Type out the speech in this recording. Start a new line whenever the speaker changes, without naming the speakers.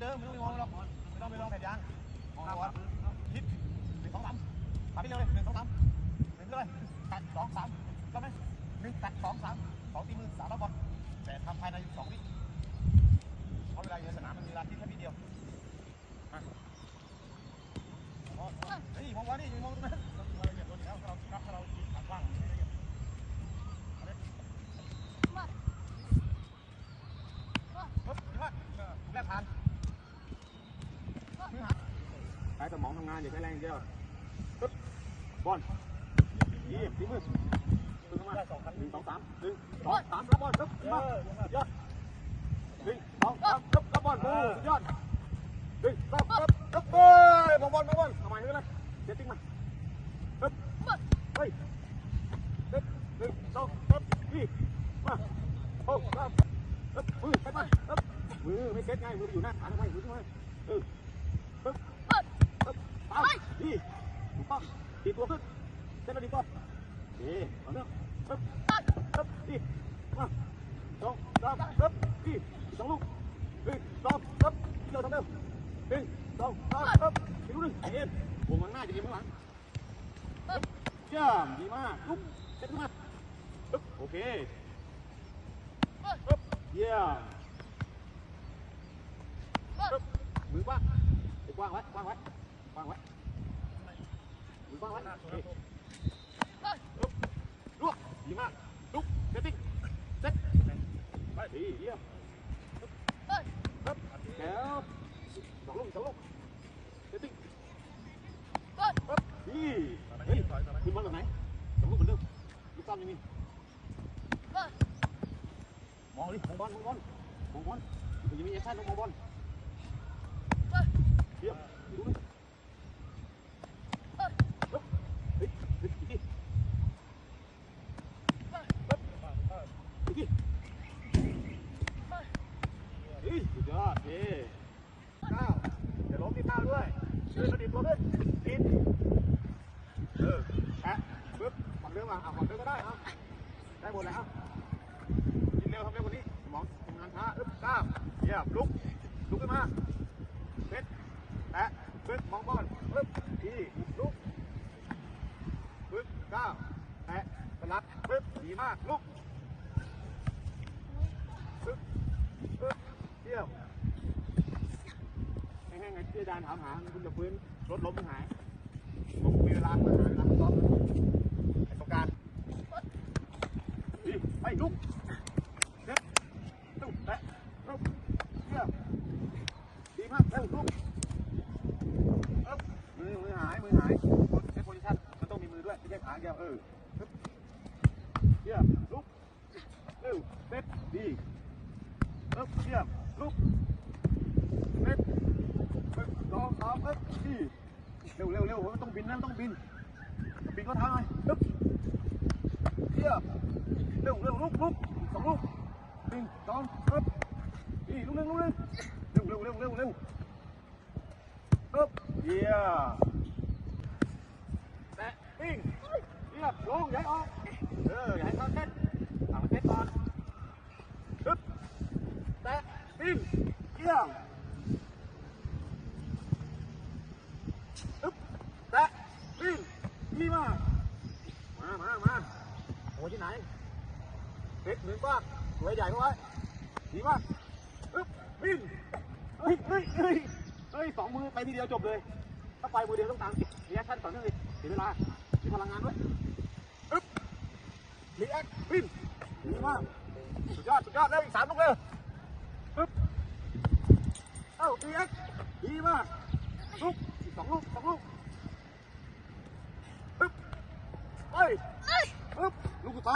่เดิมไม่ต้องไปมองหรอกไม่ต้องไปมองแผ่นยางมองวัดฮิตหนึ่งสองสามทำไปเร็วเลยหนึ่งสองสามเห็นึ่งเลยแปดสองสามก็ไหมหนึ่งตัดสองสามสองตีมือสามรอบบอลแต่ทำภายในสองวิ มองทำงานอย่าใช้แรงอย่างเดียวปึ๊บบอลยี่ตีมือตึงเข้ามาหนึ่งสองสามหนึ่งสองสามรับบอลปึ๊บมายอดหนึ่งสองสามปึ๊บรับบอลโอ้สุดยอดหนึ่งสองปึ๊บปึ๊บเฮ้ยมองบอลมองบอลทำไมขึ้นเลยเซตติ้งมาปึ๊บเฮ้ยปึ๊บหนึ่งสองปึ๊บยี่มาโอ้สามปึ๊บมือไปไปปึ๊บมือไม่เซ็ตไงมืออยู่หน้าขาทำไมมือทำไมเออปึ๊บปึ๊บ ไปยี่ถูกต้องตีตัวขึ้นเซ็ตแล้วดีก่อนเอ๊ะเอาเรื่องปึ๊บปึ๊บยี่มาสองสามปึ๊บยี่สองลูกหนึ่งสอ งปึ๊บเดียวทำเร็วหนึ่งสองสามปึ๊บอีกลูกหนึ่งเอ็นวงข้างหน้าจะยิงข้างหลังปึ๊บเยี่ยมดีมากลุกเซ็ตขึ้นมาปึ๊บโอเคปึ๊บเยี่ยมปึ๊บมือกว้างกว้างไว้กว้างไว้กว้างไว้มือกว้างไว้โอเคลุกลุกดีมากลุกเซตติ้งเซตไปดีเยี่ยมปึ๊บปึ๊บแล้วสองลูกสองลูกเซตติ้งปึ๊บดีเฮ้ยคุณบอลแบบไหนสองลูกเหมือนเดิมลูกซ้ำยังมีมองดิมองบอลมองบอลมองบอลมันยังมีแอคชั่นต้องมองบอลเยี่ยมดูดิปึ๊บเฮ้ยเฮ้ยอีกที อีกทีเฮ้ยสุ ดยอดเก้าเดี๋ยวล้มที่เก้าด้วยช่วยกระดิ่งตัวขึ้นกินเออแอะปึ๊บฝั่งเดิมมาอะฝั่งเดิมก็ได้เอาได้หมดแล้วกินเร็วทำเร็วกว่านี้สมองทำงานช้าอึ๊บเก้าเยี่ยมลุกลุกขึ้นมาเซ็ตแอะปึ๊บมองบอลปึ๊บทีลุกปึ๊บเก้าแอะสลับปึ๊บดีมากลุกปึ๊บปึ๊บเที่ยว ที่อาจารย์ถามหาคุณจะฟื้นรถล้มไม่หายผมมีเวลามาหาเวลาซ้อมไอ้สงการดีไปลุกเด็บตุ้มแตะลุกเที่ยวดีมากเร็วลุกอึ๊บมือมือหายมือหายใช้โพซิชั่นมันต้องมีมือด้วยไม่ใช่ขาอย่างเดียวเออปึ๊บเที่ยวลุกเร็วเด็บดีปึ๊บเยี่ยมลุกเล็กปึ๊บสองสามปึ๊บสี่เร็วเร็วเร็วต้องบินนะมันต้องบิน บินก็ทางเลยปึ๊บเยี่ยเร็วเร็วลุกลุกสองลุกหนึ่งสองปึ๊บสี่ลุกหนึ่งลุกหนึ่งเร็วเร็วเร็วเร็วเร็วปึ๊บเยี่ยแตะปิ้งเยี่ยลงย่าให้ออกเออย่าให้เข้าเส้นเอามาเส้นก่อนปึ๊บ แตะปิ้งเยี่ยมอึ๊บแตะปิ้ง ดีมากมามามาโอ้ที่ไหนเล็กหนึ่งบ้างตัวใหญ่เข้าไว้ดีมากอึ๊บปิ้งเฮ้ยเฮ้ยเฮ้ยเฮ้ยสองมือไปทีเดียวจบเลย ถ้าไปมือเดียวต้องตามรีแอคชั่นต่อเนื่องเลยเสียเวลามีพลังงานด้วยอึ๊บรีแอคปิ้งดีมากสุดยอดสุดยอดเลยอีกสามลูกเลยปึ๊บเอ้าดีเอ็กดีมากลุกอีกสองลูกสองลูก ปึ๊บ ไปปึ๊บลูกสุดท้